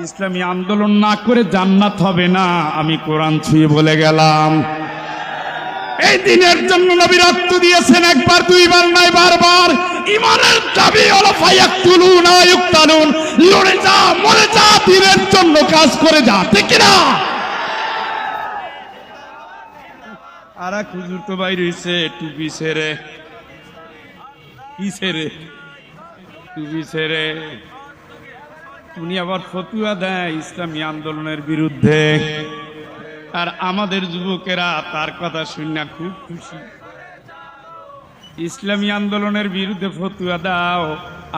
ইসলামী আন্দোলন না করে জান্নাত হবে না, আমি কোরআন ছুঁয়ে বলে গেলাম। এই দিনের জন্য নবী রক্ত দিয়েছেন একবার, দুইবার নয়, বারবার। ইমানের দাবি হলো ফায়াক্তুলু না ইউক্তালুন। লড়ে যা, মরে যা, দিনের জন্য কাজ করে যা, ঠিক না আর এক হুজুর তো বাইরে হইছে, টুপি ছেড়ে। কি ছেড়ে? টুপি ছেড়ে। উনি আবার ফতুয়া দেয় ইসলামী আন্দোলনের বিরুদ্ধে। আর আমাদের যুবকেরা তার কথা শুনে খুব খুশি। ইসলামী আন্দোলনের বিরুদ্ধে ফতুয়া দাও,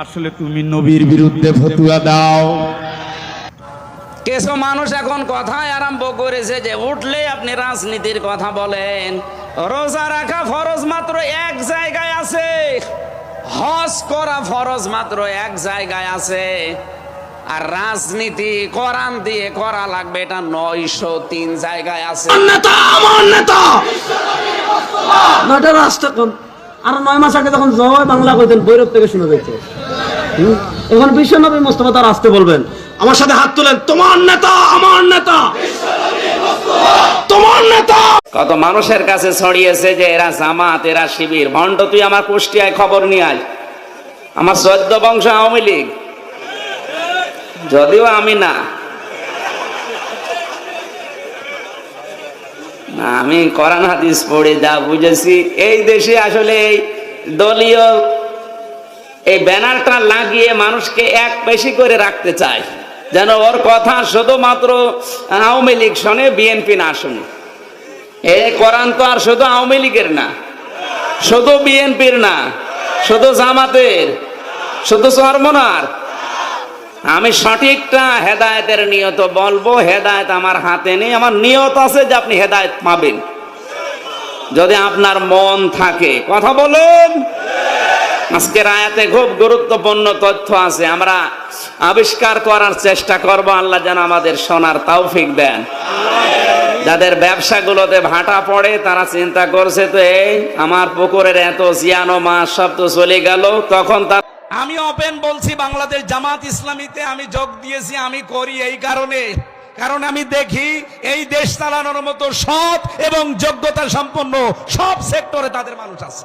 আসলে তুমি নবীর বিরুদ্ধে ফতুয়া দাও। কিছু মানুষ এখন কথায় আরম্ভ করেছে যে উঠলে আপনি রাজনীতির কথা বলেন। রোজা রাখা ফরজ মাত্র এক জায়গায় আছে। হজ করা ফরজ মাত্র এক জায়গায় আছে। আর রাজনীতি কোরআন দিয়ে করা লাগবে এটা নয়শো তিন জায়গায় আছে। নেতা? আমার নেতা! নয়টা আর নয় মাস আগে যখন জয় বাংলা কইতেন বৈরব থেকে শুনে যাইছে এখন বিশ্বনবী মোস্তফা তার আসতে বলবেন আমার সাথে হাত তুলেন তোমার নেতা আমার নেতা! তোমার নেতা! কত মানুষের কাছে ছড়িয়েছে যে এরা জামাত এরা শিবির। ভণ্ড তুই আমার কুষ্টিয়ায় খবর নিয়ে আয়। আমার চোদ্দ বংশ আওয়ামী লীগ। যদিও আমি না। আমি কোরআন, হাদিস পড়ে যা বুঝেছি। এই দেশে আসলে এই দলীয় এই ব্যানারটা লাগিয়ে মানুষকে এক বেশি করে রাখতে চায়। যেন ওর কথা শুধুমাত্র আওয়ামী লীগ শোনে, বিএনপি না শুনে। এ কোরআন তো আর শুধু আওয়ামী লীগের না, শুধু বিএনপির না, শুধু জামাতের, শুধু চরমনার আমি সঠিকটা হেদায়তের নিয়ত বলব, হেদায়েত আমার হাতে নেই, আমার নিয়ত আছে যে আপনি হেদায়েত পাবেন। যদি আপনার মন থাকে, কথা বলুন। আজকের আয়াতে খুব গুরুত্বপূর্ণ তথ্য আছে, আমরা আবিষ্কার করার চেষ্টা করব, আল্লাহ যেন আমাদের শোনার তৌফিক দেন। যাদের ব্যবসাগুলোতে ভাটা পড়ে, তারা চিন্তা করছে, তো এই আমার পুকুরের এত জিয়ানো মাছ সব তো চলে গেল, তখন তার আমি ওপেন বলছি, বাংলাদেশ জামাত ইসলামীতে আমি যোগ দিয়েছি, আমি করি এই কারণে। কারণ আমি দেখি এই দেশ চালানোর মতো সৎ এবং যোগ্যতা সম্পন্ন সব সেক্টরে তাদের মানুষ আছে।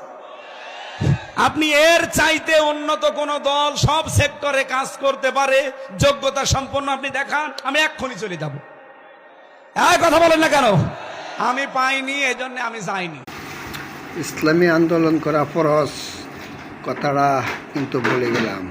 আপনি এর চাইতে উন্নত কোন দল সব সেক্টরে কাজ করতে পারে, যোগ্যতা সম্পন্ন, আপনি দেখান, আমি এক্ষুনি চলে যাব। কথা বলেন না কেন? আমি পাইনি, এজন্য আমি যাইনি। ইসলামী আন্দোলন করা ফরজ। কথাটা কিন্তু বলে গেলাম।